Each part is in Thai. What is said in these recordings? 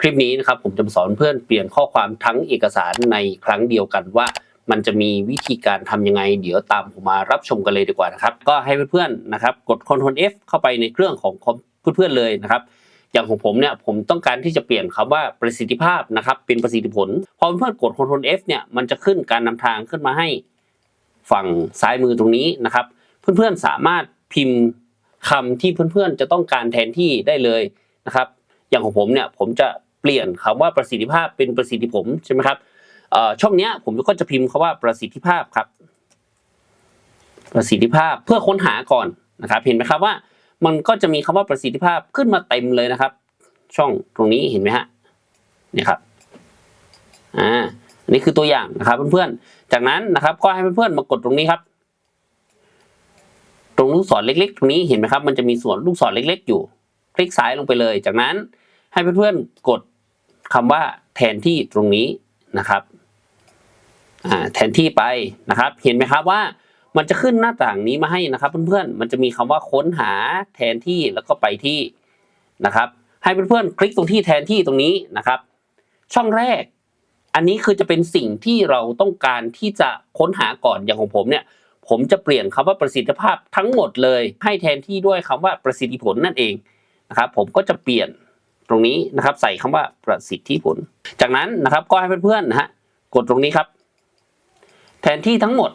คลิปนี้นะครับผมจะสอนเพื่อนเปลี่ยนข้อความทั้งเอกสารในครั้งเดียวกันว่า มันจะมีวิธีการทำยังไง เดี๋ยวตามผมมารับชมกันเลยดีกว่านะครับ ก็ให้เพื่อนๆนะครับ กด Ctrl F เข้าไปในเครื่องของเพื่อนๆเลยนะครับอย่างของผมเนี่ยผมต้องการที่จะเปลี่ยนคำว่าประสิทธิภาพนะครับเป็นประสิทธิผลพอเพื่อนกด Ctrl F เนี่ยมันจะขึ้นการนำทางขึ้นมาให้ฝั่งซ้ายมือตรงนี้นะครับ เพื่อนๆสามารถพิมพ์คำที่เพื่อนๆจะต้องการแทนที่ได้เลยนะครับ อย่างของผมเนี่ยผมจะ เปลี่ยนคำว่าประสิทธิภาพเป็นประสิทธิผลใช่ไหมครับช่องเนี้ยผมก็จะพิมพ์คำว่าประสิทธิภาพครับ ประสิทธิภาพเพื่อค้นหาก่อนนะครับเห็นไหมครับว่ามันก็จะมีคำว่าประสิทธิภาพขึ้นมาเต็มเลยนะครับ ช่องตรงนี้เห็นไหมฮะเนี่ยครับอ่าอันนี้คือตัวอย่างนะครับเพื่อนๆ จากนั้นนะครับ ก็ให้เพื่อนๆมากดตรงนี้ครับ ตรงลูกศรเล็ก ๆ ตรงนี้เห็นไหมครับ มันจะมีส่วนลูกศรเล็ก ๆ อยู่ คลิกซ้ายลงไปเลย จากนั้นให้เพื่อนๆกด คำว่าแทนที่ตรงนี้นะครับแทนที่ไปนะครับ เห็นไหมครับว่ามันจะขึ้นหน้าต่างนี้มาให้นะครับเพื่อนๆ มันจะมีคำว่าค้นหาแทนที่แล้วก็ไปที่นะครับ ให้เพื่อนๆคลิกตรงที่แทนที่ตรงนี้นะครับ ช่องแรก อันนี้คือจะเป็นสิ่งที่เราต้องการที่จะค้นหาก่อนอย่างของผมเนี่ย ผมจะเปลี่ยนคำว่าประสิทธิภาพทั้งหมดเลย ให้แทนที่ด้วยคำว่าประสิทธิผลนั่นเองนะครับ ผมก็จะเปลี่ยน ตรงนี้นะครับ ใส่คำว่าประสิทธิผล จากนั้นนะครับก็ให้เพื่อนๆนะฮะกดตรงนี้ครับ แทนที่ทั้งหมด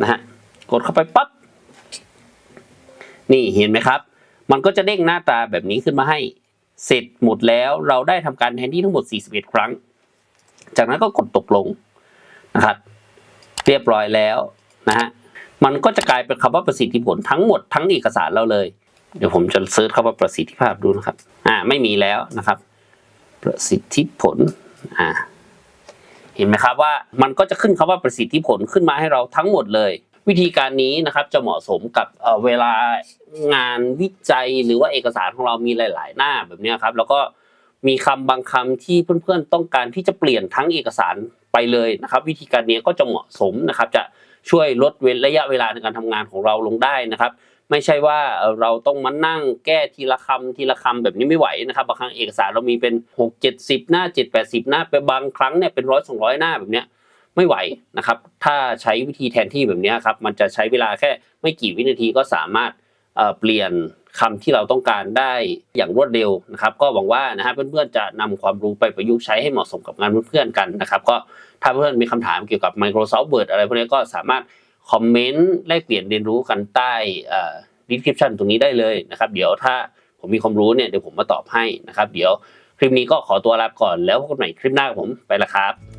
นะฮะกดเข้าไปปั๊บนี่เห็นไหมครับ มันก็จะเด้งหน้าตาแบบนี้ขึ้นมาให้ เสร็จหมดแล้วเราได้ทำการแทนที่ทั้งหมด 41 ครั้ง จากนั้นก็กดตกลงนะครับ เรียบร้อยแล้วนะฮะมันก็จะกลายเป็นคำว่าประสิทธิผลทั้งหมดทั้งเอกสารเราเลย เดี๋ยวผมจะเซิร์ชคำว่าประสิทธิภาพดูนะครับ อ่า ไม่มีแล้วนะครับ ประสิทธิผล อ่า เห็นไหมครับว่ามันก็จะขึ้นคำว่าประสิทธิผลขึ้นมาให้เราทั้งหมดเลย วิธีการนี้นะครับจะเหมาะสมกับเวลางานวิจัยหรือว่าเอกสารของเรามีหลาย ๆ หน้าแบบนี้ครับ แล้วก็มีคำบางคำที่เพื่อนๆต้องการที่จะเปลี่ยนทั้งเอกสารไปเลยนะครับ วิธีการนี้ก็จะเหมาะสมนะครับ จะ ช่วยลดเว้นระยะเวลาในการทำงานของเราลงได้นะครับ ไม่ใช่ว่าเราต้องมานั่งแก้ทีละคำทีละคำแบบนี้ไม่ไหวนะครับบางครั้งเอกสารเรามีเป็น 6 70 หน้า 7 80 หน้าไปบางครั้งเนี่ยเป็นร้อยสองร้อยหน้าแบบเนี้ยไม่ไหวนะครับ ถ้าใช้วิธีแทนที่แบบนี้ครับมันจะใช้เวลาแค่ไม่กี่วินาทีก็สามารถเปลี่ยนคำที่เราต้องการได้อย่างรวดเร็วนะครับ ก็หวังว่านะฮะเพื่อนๆจะนำความรู้ไปประยุกต์ใช้ให้เหมาะสมกับงานเพื่อนๆกันนะครับ ก็ ถ้าเพื่อนๆมีคำถามเกี่ยวกับ Microsoft Word อะไรพวกนี้ก็สามารถคอมเมนต์แลกเปลี่ยนเรียนรู้กันใต้เอ่อ description ตรงนี้ได้เลยนะครับ เดี๋ยวถ้าผมมีความรู้เนี่ยเดี๋ยวผมมาตอบให้นะครับ เดี๋ยวคลิปนี้ก็ขอตัวลาไปก่อนแล้วพบกันใหม่คลิปหน้าผมไปละครับ